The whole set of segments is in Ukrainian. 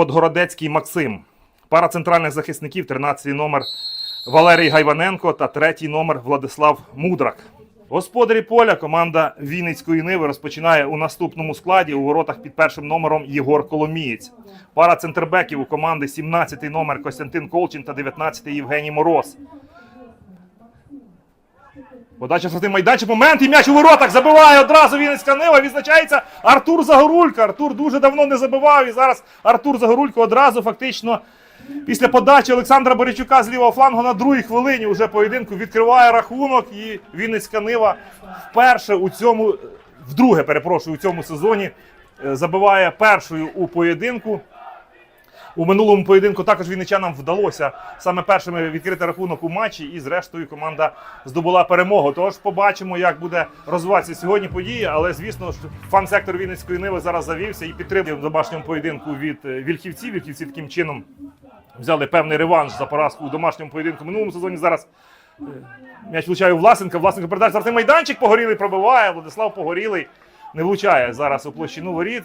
Подгородецький Максим. Пара центральних захисників, 13 номер Валерій Гайваненко та третій номер Владислав Мудрак. Господарі поля команда Вінницької Ниви розпочинає у наступному складі у воротах під першим номером Єгор Коломієць. Пара центрбеків у команди 17 номер Костянтин Колчин та 19 Євгеній Мороз. Подача з майданчик. Момент і м'яч у воротах забиває одразу Вінницька Нива. Відзначається Артур Загорулько. Артур дуже давно не забивав. І зараз Артур Загорулько одразу фактично після подачі Олександра Борячука з лівого флангу на другій хвилині уже поєдинку відкриває рахунок. І Вінницька Нива вперше у цьому, вдруге, перепрошую, у цьому сезоні е, забиває першою у поєдинку. У минулому поєдинку також вінничанам вдалося саме першими відкрити рахунок у матчі, і зрештою команда здобула перемогу. Тож побачимо, як буде розвиватися сьогодні події. Але звісно, ж, фан-сектор Вінницької Ниви зараз завівся і підтримує в домашньому поєдинку від е, вільхівців. Вільхівці таким чином взяли певний реванш за поразку у домашньому поєдинку. Минулому сезоні зараз е, м'яч влучає у Власенка. Власенко передача зараз майданчик погорілий пробиває. Владислав Погорілий не влучає зараз у площину воріт.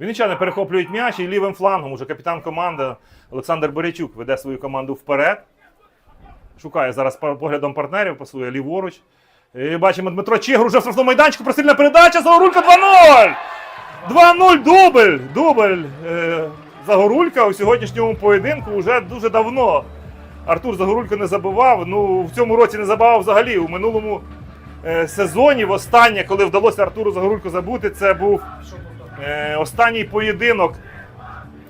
Вінничани перехоплюють м'яч і лівим флангом уже капітан команди Олександр Борячук веде свою команду вперед. Шукає зараз поглядом партнерів, пасує ліворуч. І бачимо Дмитро Чигр уже в штрафному майданчику. Прострільна передача. Загорулька 2-0! 2-0 дубль! Дубль е, Загорулька у сьогоднішньому поєдинку вже дуже давно. Артур Загорулько не забивав. Ну, в цьому році не забивав взагалі. У минулому е, сезоні, востаннє, коли вдалося Артуру Загорулько забути, це був останній поєдинок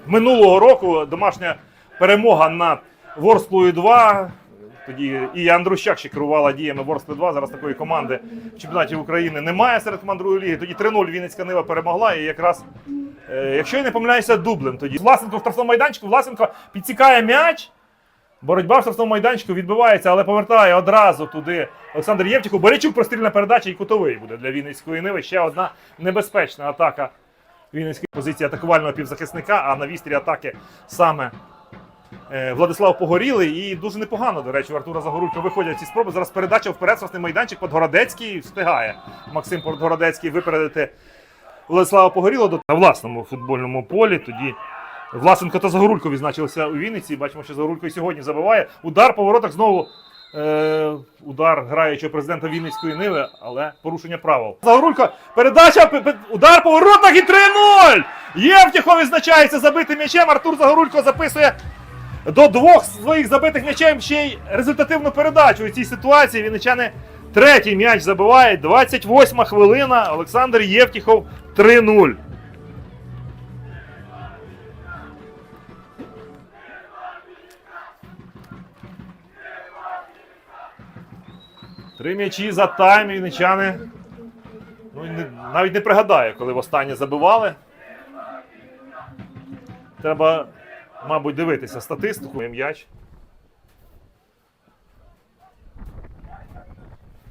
минулого року домашня перемога над Ворсклою 2. Тоді і Андрущак ще керувала діями Ворскли 2. Зараз такої команди в чемпіонаті України немає серед команд другої ліги. Тоді 3-0 Вінницька Нива перемогла. І якраз, е, якщо я не помиляюся, дублем тоді. Власенко в штрафному майданчику, Власенко підсікає м'яч. Боротьба в штрафному майданчику відбувається, але повертає одразу туди Олександр Євтіхов. Борячук прострільна передача і кутовий буде для Вінницької Ниви. Ще одна небезпечна атака Вінницької позиції атакувального півзахисника, а на вістрі атаки саме е, Владислав Погорілий. І дуже непогано, до речі, у Артура Загорулько виходять ці спроби. Зараз передача вперед, власний майданчик Подгородецький встигає Максим Подгородецький випередити Владислава Погорілого на власному футбольному полі. Тоді Власенко та Загорулько відзначилися у Вінниці. Бачимо, що Загорулько і сьогодні забиває. Удар по воротах знову. Е, удар граючого президента Вінницької Ниви, але порушення правил. Загорулько, передача, удар по воротах і 3-0! Євтіхов відзначається забитим м'ячем. Артур Загорулько записує до двох своїх забитих м'ячем ще й результативну передачу у цій ситуації. Вінничани третій м'яч забивають. 28 хвилина. Олександр Євтіхов 3-0. Три м'ячі за тайм і вінничани. Ну, навіть не пригадаю, коли востаннє забивали. Треба, мабуть, дивитися статистику. М'яч.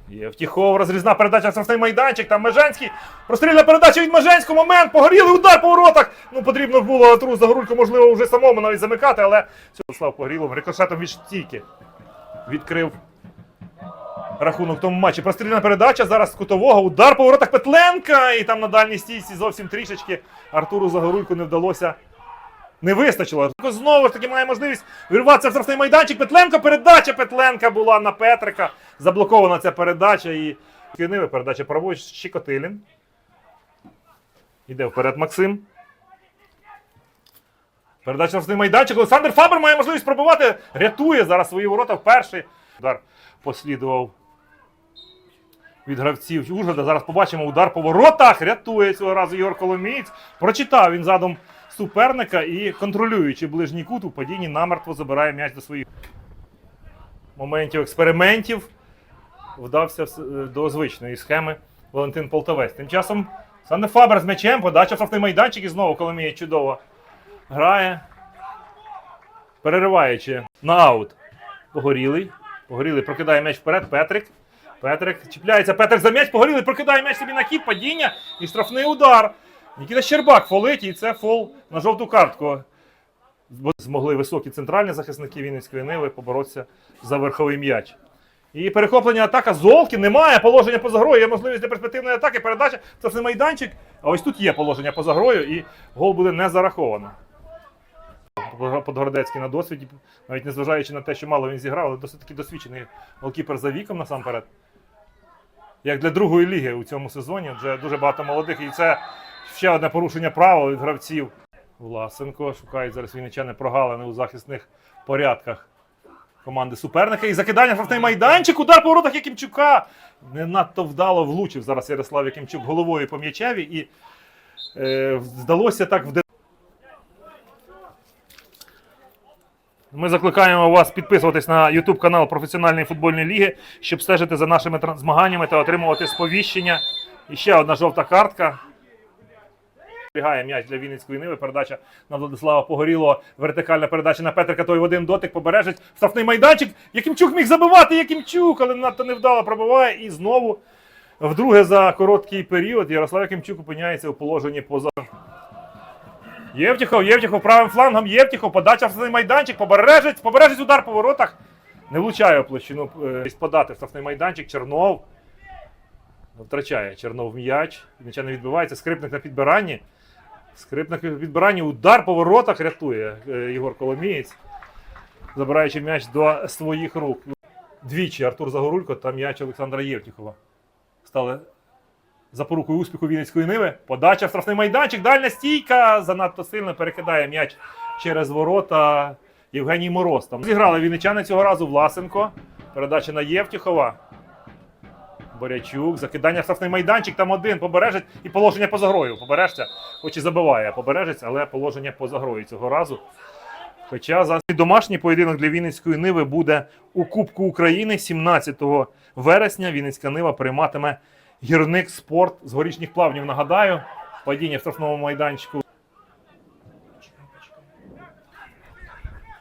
Є втіхов, розрізна передача штрафний майданчик. Там Меженський. Прострільна передача від Меженського. Момент. Погорілий удар по воротах. Ну, потрібно було Атру Загорулько, можливо, вже самому навіть замикати, але Слав Погорілов рикошетом від стійки відкрив рахунок в тому матчі. Прострільна передача зараз з кутового. Удар по воротах Петленка. І там на дальній стійці зовсім трішечки Артуру Загоруйку не вдалося. Не вистачило. Знову ж таки має можливість вирватися в штрафний майданчик. Петленко. Передача Петленка була на Петрика. Заблокована ця передача. І Киниви передача праворуч Щекотилін. Іде вперед Максим. Передача штрафний майданчик. Олександр Фабер має можливість пробивати. Рятує зараз свої ворота вперше. Удар послідував від гравців Ужгорода. Зараз побачимо удар по воротах. Рятує цього разу Ігор Коломієць. Прочитав він задум суперника і, контролюючи ближній кут, у падінні намертво забирає м'яч до своїх моментів експериментів. Вдався до звичної схеми Валентин Полтавець. Тим часом Санне Фабер з м'ячем, подача в штрафний майданчик і знову Коломієць чудово грає. Перериваючи на аут. Погорілий. Погорілий прокидає м'яч вперед. Петрик. Петрик чіпляється. Петрик за м'яч. Погорілий прокидає м'яч собі на хід, падіння і штрафний удар. Нікіта Щербак фолить, і це фол на жовту картку. Бо Змогли високі центральні захисники Вінницької Ниви поборотися за верховий м'яч. І перехоплення атака Золки немає положення поза грою. Є можливість для перспективної атаки. Передача це все майданчик. А ось тут є положення поза грою, і гол буде не зараховано. Подгородецький на досвіді, навіть незважаючи на те, що мало він зіграв, але досить таки досвідчений голкіпер за віком насамперед. Як для другої ліги у цьому сезоні, вже дуже багато молодих. І це ще одне порушення правил від гравців. Власенко шукають зараз вінничани прогалини у захисних порядках команди суперника. І закидання штрафний майданчик. Удар по воротах Якимчука. Не надто вдало влучив зараз Ярослав Якимчук головою по м'ячеві. І е, здалося так в Ми закликаємо вас підписуватись на YouTube канал Професіональної футбольної ліги, щоб стежити за нашими змаганнями та отримувати сповіщення. І ще одна жовта картка. Бігає м'яч для Вінницької Ниви. Передача на Владислава Погорілого. Вертикальна передача на Петрика. Той в один дотик побережець. Штрафний майданчик. Якимчук міг забивати. Якимчук, але надто невдало пробиває. І знову вдруге за короткий період Ярослав Якимчук опиняється у положенні поза. Євтіхов, Євтіхов правим флангом, Євтіхов, подача в майданчик, побережець, побережець удар по воротах. Не влучає площину е, подати в штрафний майданчик. Чернов. Втрачає Чернов м'яч. Нічого не відбувається. Скрипник на підбиранні. Скрипник на підбиранні. Удар по воротах рятує е, Єгор Коломієць, забираючи м'яч до своїх рук. Двічі Артур Загорулько та м'яч Олександра Євтіхова. Стали запорукою успіху Вінницької Ниви. Подача в штрафний майданчик. Дальня стійка. Занадто сильно перекидає м'яч через ворота Євгеній Мороз. Там зіграли вінничани цього разу Власенко. Передача на Євтіхова. Борячук, закидання в штрафний майданчик, там один побережець і положення поза грою. Побережця, хоч і забиває побережець, але положення поза грою цього разу. Хоча за домашній поєдинок для Вінницької Ниви буде у Кубку України 17 вересня. Вінницька Нива прийматиме гірник спорт з горішніх плавнів. Нагадаю, падіння в штрафному майданчику.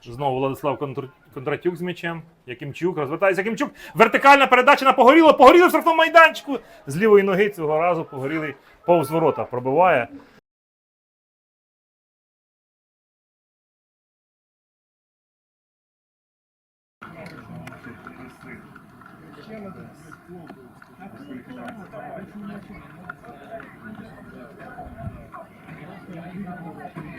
Знову Владислав Кондратюк з м'ячем. Якимчук розвертається Якимчук. Вертикальна передача на Погоріло. Погоріло в штрафному майданчику. З лівої ноги цього разу Погорілий повз ворота пробиває. Thank you.